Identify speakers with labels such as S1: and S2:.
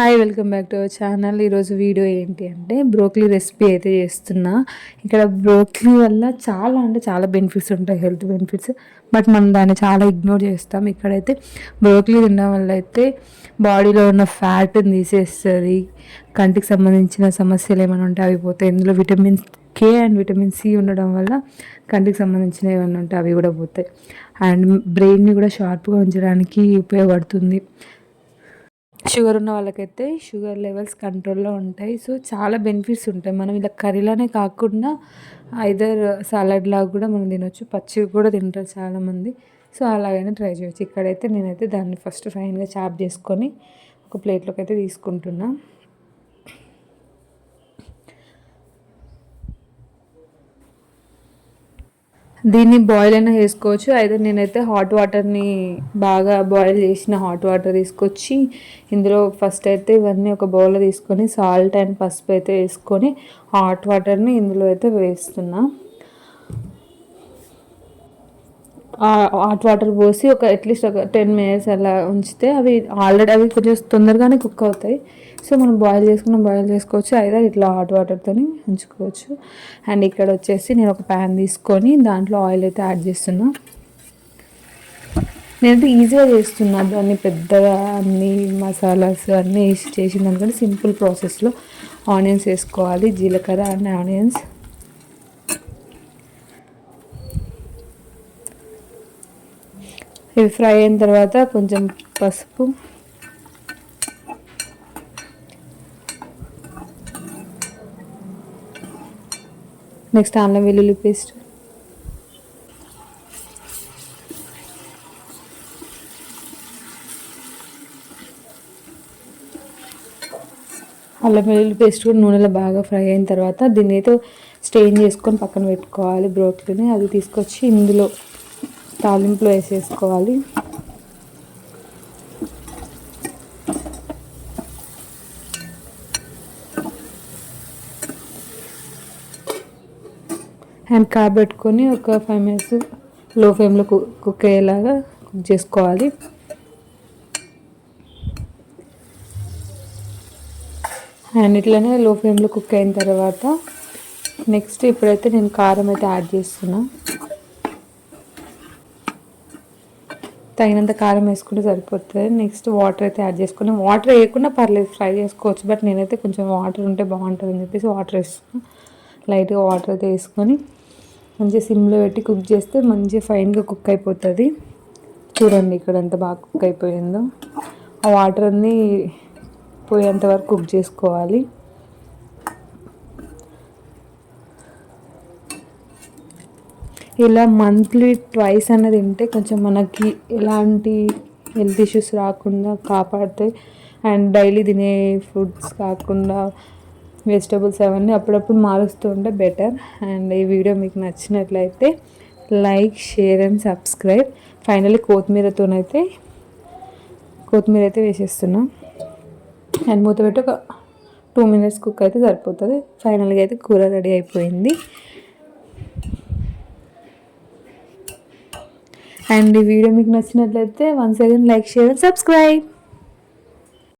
S1: Hi welcome back to our channel ఈరోజు video ఏంటి అంటే బ్రోక్లీ రెసిపీ అయితే చేస్తున్నా. ఇక్కడ బ్రోక్లీ వల్ల చాలా అంటే చాలా బెనిఫిట్స్ ఉంటాయి హెల్త్ బెనిఫిట్స్ బట్ మనం దాన్ని చాలా ఇగ్నోర్ చేస్తాం. ఇక్కడైతే బ్రోక్లీ తినడం వల్ల అయితే బాడీలో ఉన్న ఫ్యాట్ని తీసేస్తుంది. కంటికి సంబంధించిన సమస్యలు ఏమైనా ఉంటే అవి పోతాయి. ఇందులో vitamin K and vitamin C ఉండడం వల్ల కంటికి సంబంధించిన ఏమైనా ఉంటే అవి కూడా పోతాయి. అండ్ బ్రెయిన్ని కూడా షార్ప్గా ఉంచడానికి ఉపయోగపడుతుంది. షుగర్ ఉన్న వాళ్ళకైతే షుగర్ లెవెల్స్ కంట్రోల్లో ఉంటాయి. సో చాలా బెనిఫిట్స్ ఉంటాయి. మనం ఇలా కర్రీలోనే కాకుండా ఐదర్ సలాడ్ లాగా కూడా మనం తినొచ్చు. పచ్చివి కూడా తింటారు చాలామంది. సో అలాగైనా ట్రై చేయొచ్చు. ఇక్కడైతే నేనైతే దాన్ని ఫస్ట్ ఫైన్గా చాప్ చేసుకొని ఒక ప్లేట్లోకి అయితే తీసుకుంటున్నాను దీన్ని బాయిల్ అయినా చేసుకోవచ్చు అయితే నేనైతే హాట్ వాటర్ని బాగా బాయిల్ చేసిన హాట్ వాటర్ తీసుకొచ్చి ఇందులో ఫస్ట్ అయితే ఇవన్నీ ఒక బౌల్లో తీసుకొని సాల్ట్ అండ్ పసుపు అయితే వేసుకొని హాట్ వాటర్ని ఇందులో అయితే వేస్తున్నా. హాట్ వాటర్ పోసి ఒక అట్లీస్ట్ ఒక టెన్ మినిట్స్ అలా ఉంచితే అవి ఆల్రెడీ అవి కొంచెం తొందరగానే కుక్ అవుతాయి. సో మనం బాయిల్ చేసుకున్న బాయిల్ చేసుకోవచ్చు. అయితే ఇట్లా హాట్ వాటర్తో ఉంచుకోవచ్చు. అండ్ ఇక్కడ వచ్చేసి నేను ఒక ప్యాన్ తీసుకొని దాంట్లో ఆయిల్ అయితే యాడ్ చేస్తున్నా. నేనైతే ఈజీగా చేస్తున్నా. దాన్ని పెద్దగా అన్ని మసాలాస్ అన్నీ వేసి చేసిన దానికంటే సింపుల్ ప్రాసెస్లో ఆనియన్స్ వేసుకోవాలి. జీలకర్ర అండ్ ఆనియన్స్. ఇవి ఫ్రై అయిన తర్వాత కొంచెం పసుపు. నెక్స్ట్ అల్లం వెల్లుల్లి పేస్ట్. అల్లం వెల్లుల్లి పేస్ట్ కూడా నూనెలో బాగా ఫ్రై అయిన తర్వాత దీన్ని అయితే స్టెయిన్ చేసుకొని పక్కన పెట్టుకోవాలి బ్రోట్లని అది తీసుకొచ్చి ఇందులో తాలింపులో వేసేసుకోవాలి. అండ్ కాబెట్టుకొని ఒక ఫైవ్ మినిట్స్లో ఫ్లేమ్లో కుక్ అయ్యేలాగా కుక్ చేసుకోవాలి. అండ్ ఇట్లనే లో ఫ్లేమ్లో కుక్ అయిన తర్వాత నెక్స్ట్ ఇప్పుడైతే నేను కారం అయితే యాడ్ చేస్తున్నా. తగినంత కారం వేసుకుంటే సరిపోతుంది. నెక్స్ట్ వాటర్ అయితే యాడ్ చేసుకుని వాటర్ వేయకుండా పర్లేదు ఫ్రై చేసుకోవచ్చు బట్ నేనైతే కొంచెం వాటర్ ఉంటే బాగుంటుంది అని చెప్పేసి వాటర్ వేసుకున్నాను లైట్గా వాటర్ అయితే వేసుకొని మంచిగా సిమ్లో పెట్టి కుక్ చేస్తే మంచిగా ఫైన్గా కుక్ అయిపోతుంది. చూడండి ఇక్కడ ఎంత బాగా కుక్ అయిపోయిందో. ఆ వాటర్ అన్నీ పోయేంత వరకు కుక్ చేసుకోవాలి. ఇలా మంత్లీ ట్వైస్ అనేది తింటే కొంచెం మనకి ఎలాంటి హెల్త్ ఇష్యూస్ రాకుండా కాపాడుతాయి అండ్ డైలీ తినే ఫుడ్స్ కాకుండా వెజిటబుల్స్ అవన్నీ అప్పుడప్పుడు మారుస్తూ ఉంటే బెటర్ అండ్ ఈ వీడియో మీకు నచ్చినట్లయితే like share and subscribe finally కొత్తిమీరతోనైతే కొత్తిమీర అయితే వేసేస్తున్నాం. అండ్ మూత పెట్టి ఒక టూ మినిట్స్ కుక్ అయితే సరిపోతుంది. ఫైనల్గా అయితే కూర రెడీ అయిపోయింది. అండ్ ఈ వీడియో మీకు నచ్చినట్లయితే once again like share and subscribe.